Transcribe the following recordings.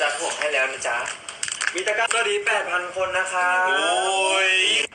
จัดห่วงให้แล้วนะจ๊ะมีตะกร้าก็ดี8,000 คนนะคะ โอ้ย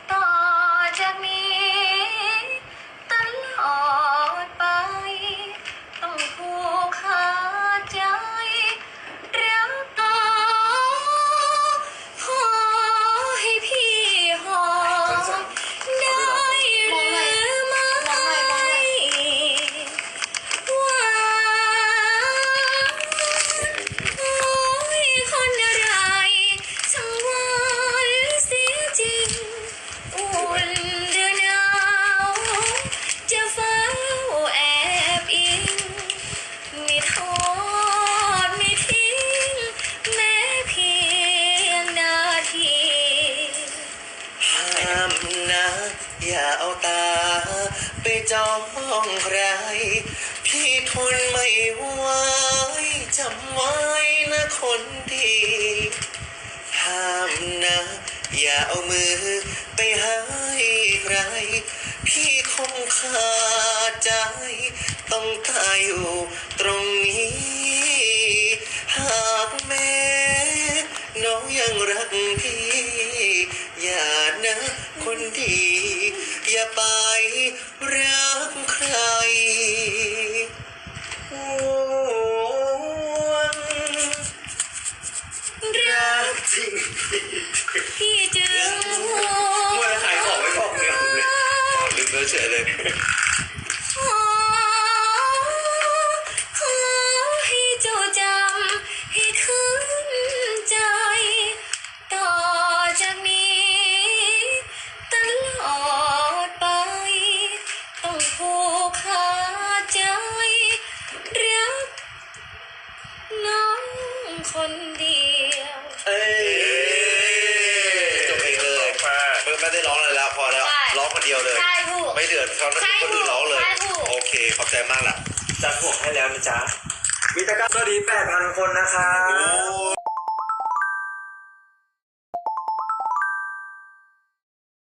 อย่าเอาตา ไปจ้องใคร พี่ทนไม่ไหวจำไว้นะคนดี ห้ามนะ อย่าเอามือไปให้ใคร พี่คงขาดใจ ต้องตายอยู่ตรงนี้ หากแม้น้องยังรักพี่ เฉยเลยขอขอให้เจ้าจำให้ขึ้นใจ ต่อจากนี้ตลอดไป ต้องผูกขาดใจ รักน้องคนเดียว เอ้ย คนเดียวเลย ใช่ถูก ไม่เดือดเขาคนอื่นร้องเลย ใช่ถูก โอเคขอบใจมากล่ะจัดห่วงให้แล้วนะจ๊ะ มีตะกร้าก็ดี 8,000 คนนะคะ โอ้